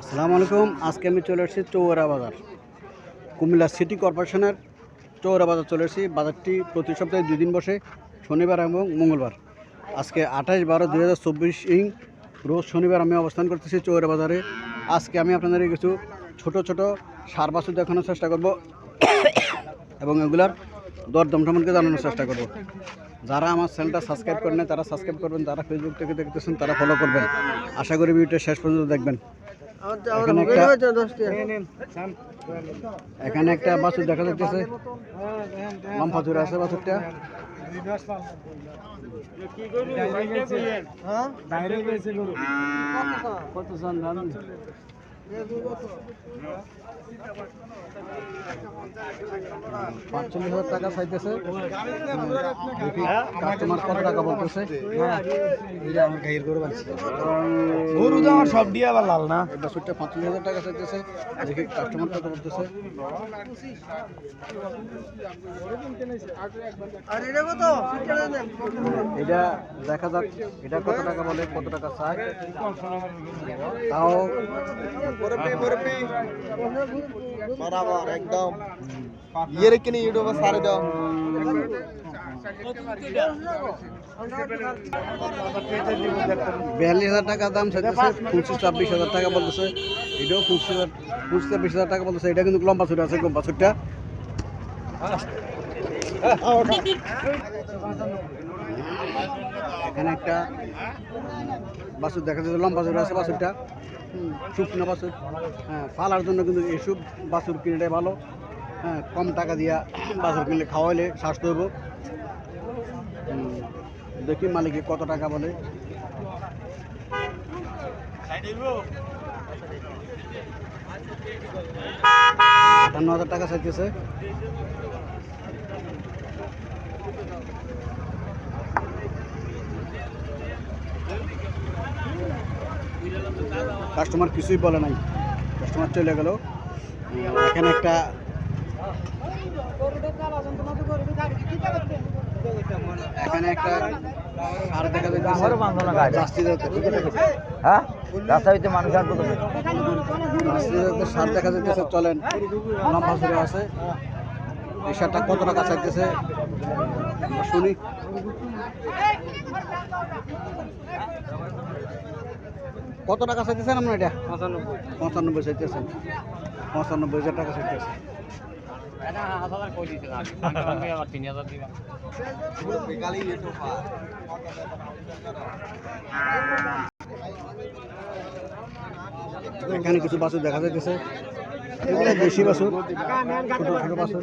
আসসালামু আলাইকুম। আজকে আমি চলে এসেছি চৌরা বাজার। কুমিল্লা সিটি কর্পোরেশনের চৌরা বাজার চলে এসেছি বাজারটি প্রতি সপ্তাহে দুই দিন বসে, শনিবার এবং মঙ্গলবার। আজকে আঠাশ বারো দুই হাজার চব্বিশ ইং, রোজ শনিবার আমি অবস্থান করতেছি চৌরা বাজারে। আজকে আমি আপনাদের কিছু ছোট ছোট সার বাছুর দেখানোর চেষ্টা করব এবং এগুলার দরদম সম্পর্কে জানানোর চেষ্টা করব। যারা আমার চ্যানেলটা সাবস্ক্রাইব করেন তারা সাবস্ক্রাইব করবেন, যারা ফেসবুক থেকে দেখতেছেন, তারা ফলো করবেন। আশা করি ভিডিওটা শেষ পর্যন্ত দেখবেন। এখানে একটা বাছুর দেখা যাচ্ছে লম্বা চূড়া আছে বাছুরটা। কত চান জানেন পাঁচচল্লিশ হাজার টাকা চাইতেছে। কাস্টমার কত টাকা বলতেছে। গরু তো আমার সব দিয়ে আবার লাল না। এই বাছুরটা পাঁচচল্লিশ হাজার টাকা চাইতেছে। দেখি কাস্টমার কত বলতেছে। এটা দেখা যাক এটা কত টাকা বলে কত টাকা চায়। তাও বরাবর একদম। ইয়ে রেখে নি ইউটিউবে সারে দাও। বিয়াল্লিশ হাজার টাকা দাম চাইতেছে পঁচিশ ছাব্বিশ হাজার টাকা বলতেছে। এটাও পঁচিশ হাজার পঁচিশ ছাব্বিশ হাজার টাকা বলতেছে। এটা কিন্তু লম্বা ছুটে আছে লম্বা ছুটটা। এখানে একটা বাছুর দেখা যাচ্ছে লম্বা ছুটে আছে বাছুরটা। হুম, শুকনো বাছুর। হ্যাঁ পালার জন্য কিন্তু এসব বাছুর কিনেটাই ভালো। হ্যাঁ কম টাকা দিয়া বাছুর কিনলে খাওয়াইলে স্বাস্থ্য হইব। দেখি মালিকে কত টাকা বলে। আটান্ন হাজার টাকা চাইতেছে। কাস্টমার কিছুই বলে নাই। কাস্টমার চলে গেল। এখানে একটা এখানে একটা আর দেখা আমারও বাঁধো যাচ্ছে হ্যাঁ? রাস্তা হইতে মানুষ আর কোথায় সার দেখা যাইতেছে। চলেন লম্বা আছে। এই সারটা কত টাকা চাইতেছে? শুনি। কত টাকা চাইতেছেন আপনার এটা? পঁচানব্বই। চাইতেছেন। পঁচানব্বই হাজার টাকা চাইতেছে এখানে কিছু বাছুর দেখা যাইতেছে। এগুলো দেশি বাছুর। ছোট ছোট বাছুর।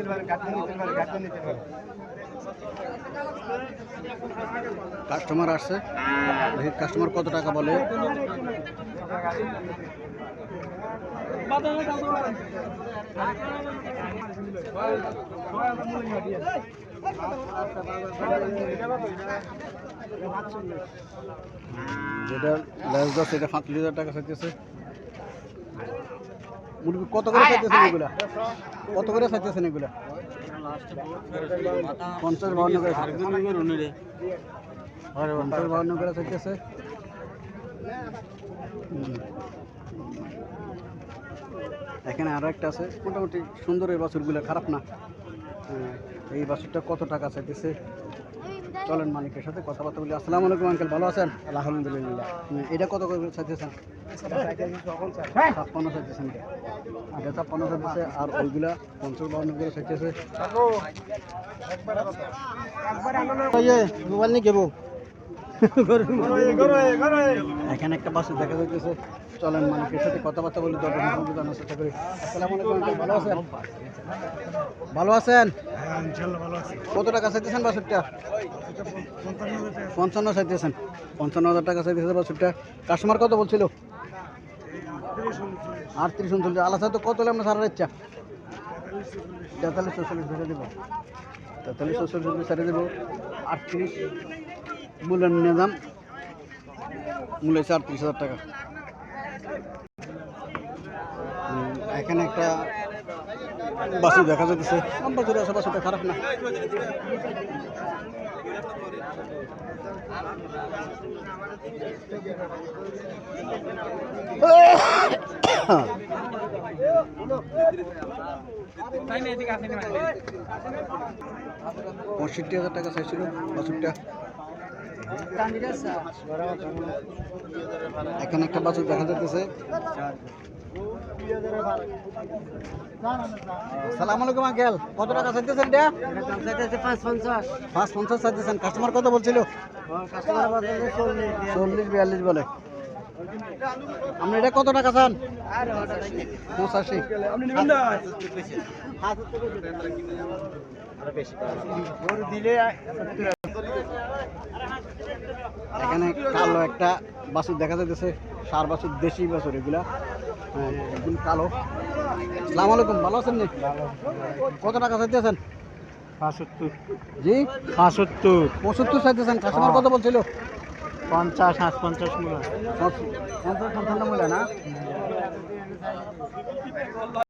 কাস্টমার আসছে। কাস্টমার কত টাকা বলে? যেটা লেস দশ এটা পাঁচচল্লিশ হাজার টাকা চাইতেছে। মুরগি কত করে চাইতেছেন এগুলা? কত করে চাইতেছেন এগুলা? পঞ্চাশ বাউন্ন করে পঞ্চাশ বাউন্ন করে হুম। এখানে আরও একটা আছে। মোটামুটি সুন্দর এই বাছুরগুলো খারাপ না। হ্যাঁ, এই বাছুরটা কত টাকা চাইতেছে? চলেন মালিকের সাথে কথাবার্তা বলি। আসসালামু আলাইকুম আঙ্কেল ভালো আছেন? আলহামদুলিল্লাহ। এটা কত করে চাইতেছেন? ছাপ্পান্ন চাইতেছেন আগে ছাপ্পান্ন চাইতেছে আর ওইগুলা পঞ্চাশ বাউন্ন করে চাইতেছে। মোবাইল নিয়ে কেবো এখানে একটা বাস দেখা যাইতেছে। চলেন মালিকের সাথে কথাবার্তা বলি জানার চেষ্টা ভালো আছেন? ভালো আছেন? কত টাকা চাইতেছেন বাসুরটা পঞ্চান্ন চাইতেছেন। পঞ্চান্ন হাজার টাকা চাইতেছে বাসুরটা কাস্টমার কত বলছিল? আটত্রিশ উনচল্লিশ। আলাদা তো কত হলে আমরা সারা ইচ্ছা তেতাল্লিশ চল্লিশ ধরে দেবো। তেতাল্লিশ চল্লিশ সারে দেবো। আটত্রিশ। মূল্যের নিয়ে দাম মূল্য হচ্ছে আটত্রিশ হাজার টাকা। এখানে একটা বাসু দেখা যাচ্ছে লম্বা জোরে আছে বাসুটা খারাপ না। পঁয়ষট্টি হাজার টাকা চাইছিল বাছুরটা এখানে একটা বাছুর দেখা আঙ্কেল। কত টাকা পাঁচ পঞ্চাশ কাস্টমার কত বলছিল? বিয়াল্লিশ বলে। আপনি এটা কত টাকা চান? এখানে কালো একটা বাছুর দেখা যাইতেছে সার বাছুর দেশি বাছুর এগুলা। হ্যাঁ কালো। সালাম আলাইকুম ভালো আছেন নি? কত টাকা চাইতেছেন? পাঁচাত্তর। জি? পাঁচাত্তর। পঁচাত্তর চাইতেছেন। কাস্টমার কত বলছিল? পঞ্চাশ হাঁস পঞ্চাশ মূলা পঞ্চাশ পঞ্চান্ন মূল্য না?